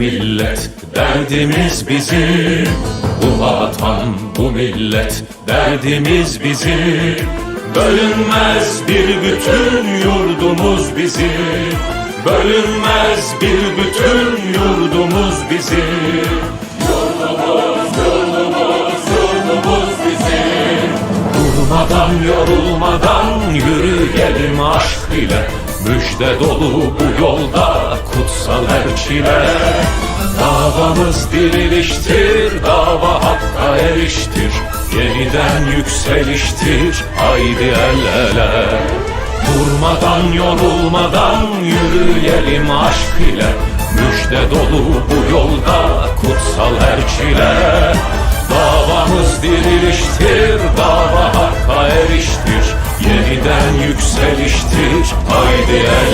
Millet, derdimiz bizim. Bu vatan, bu millet, derdimiz bizim. Bölünmez bir bütün yurdumuz bizim. Bölünmez bir bütün yurdumuz bizim. Yurdumuz, yurdumuz, yurdumuz bizim. Durmadan yorulmadan yürüyelim aşk ile Müjde dolu bu yolda kutsal elçile Davamız diriliştir, dava hakka eriştir. Yeniden yükseliştir, haydi el ele. Durmadan yorulmadan yürüyelim aşk ile. Müjde dolu bu yolda kutsal elçile Davamız diriliştir, haydi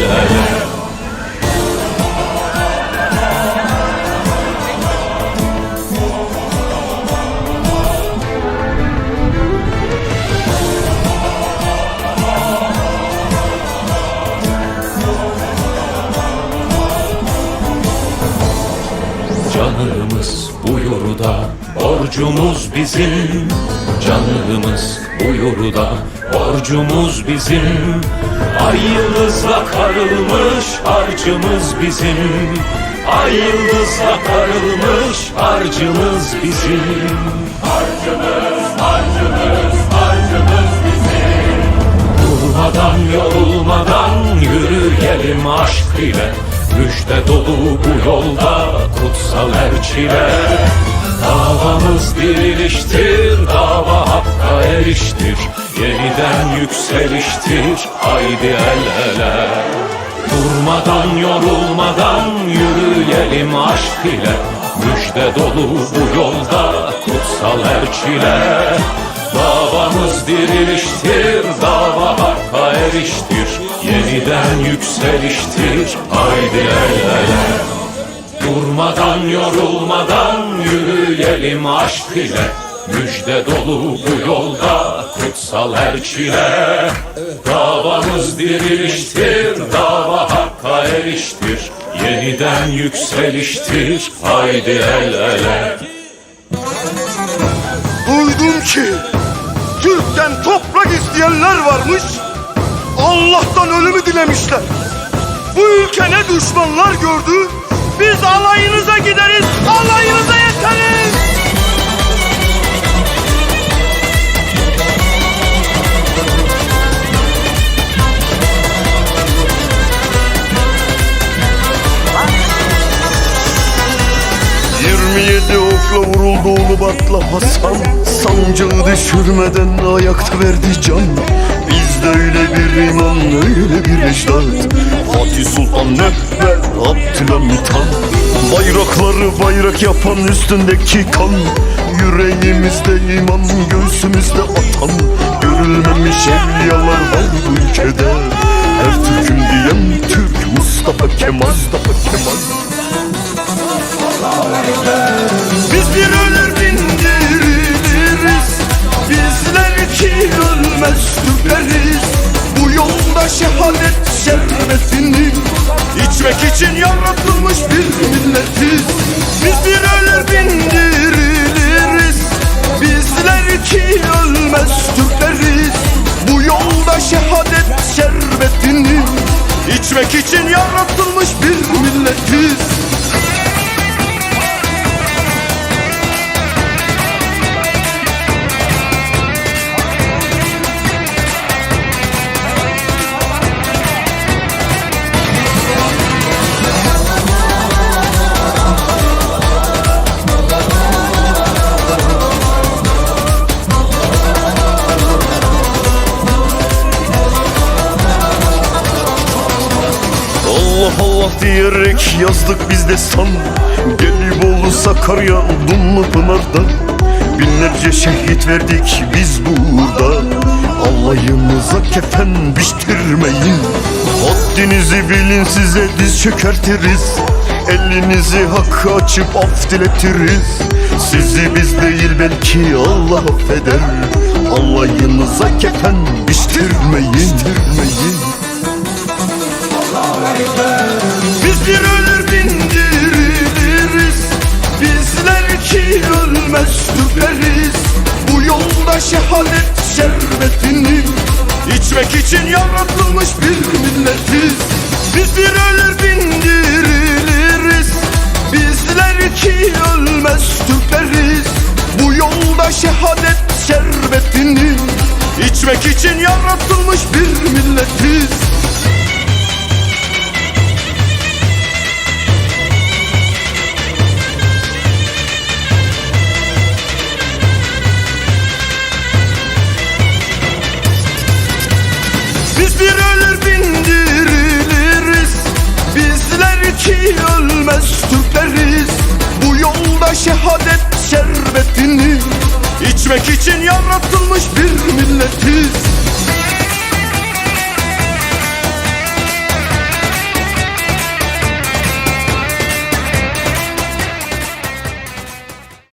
Canımız buyur da borcumuz bizim. Canımız buyur da borcumuz bizim. Ay yıldızla karılmış harcımız bizim. Ay yıldızla karılmış harcımız bizim. Harcımız, harcımız, harcımız bizim. Durmadan yorulmadan yürüyelim aşk ile Müjde dolu bu yolda kutsal elçile Davamız diriliştir, dava hakka eriştir. Yeniden yükseliştir, haydi el ele. Durmadan yorulmadan yürüyelim aşk ile. Müjde dolu bu yolda kutsal elçile Davamız diriliştir, dava hakka eriştir Yeniden yükseliştir, haydi el ele. Durmadan yorulmadan yürüyelim aşk ile. Müjde dolu bu yolda kutsal elçile Davamız diriliştir, dava hakka eriştir. Yeniden yükseliştir, haydi el ele. Duydum ki Türk'ten toprak isteyenler varmış. Allah'tan ölümü dilemişler. Bu ülke ne düşmanlar gördü. Biz alayınıza gideriz, alayınıza yedi okla vuruldu Ulubatlı Hasan Sancağı düşürmeden ayakta verdi can. Bizde öyle bir iman öyle bir ecdat. Fatih Sultan Mehmet Abdülhamit Han Bayrakları bayrak yapan üstündeki kan. Yüreğimizde iman göğsümüzde atan. Görülmemiş evliyalar var bu ülkede. Her Türk'üm diyen Türk Mustafa Kemal. Mustafa Kemal şehadet şerbetini içmek için yaratılmış bir milletiz. Biz bir ölür bin diriliriz. Bizler ki ölmez Türkleriz. Bu yolda şehadet şerbetini içmek için yaratılmış bir milletiz Allah diyerek yazdık biz de san. Gelibolu Sakarya Dumlu Pınar'da Binlerce şehit verdik biz burada. Alayımıza kefen biçtirmeyin. Haddinizi bilin size diz çökertiriz. Elinizi hakkı açıp af diletiriz. Sizi biz değil belki Allah affeder. Alayınıza kefen biçtirmeyin, biçtirmeyin. bir ölür bindiririz Bizler ki ölmez tüperiz. Bu yolda şehadet şerbetini İçmek için yaratılmış bir milletiz. Biz bir ölür bindiririz Bizler ki ölmez tüperiz. Bu yolda şehadet şerbetini İçmek için yaratılmış bir milletiz. Bir ölür bindiriliriz Bizler ki ölmez Türkleriz Bu yolda şehadet şerbetini içmek için yaratılmış bir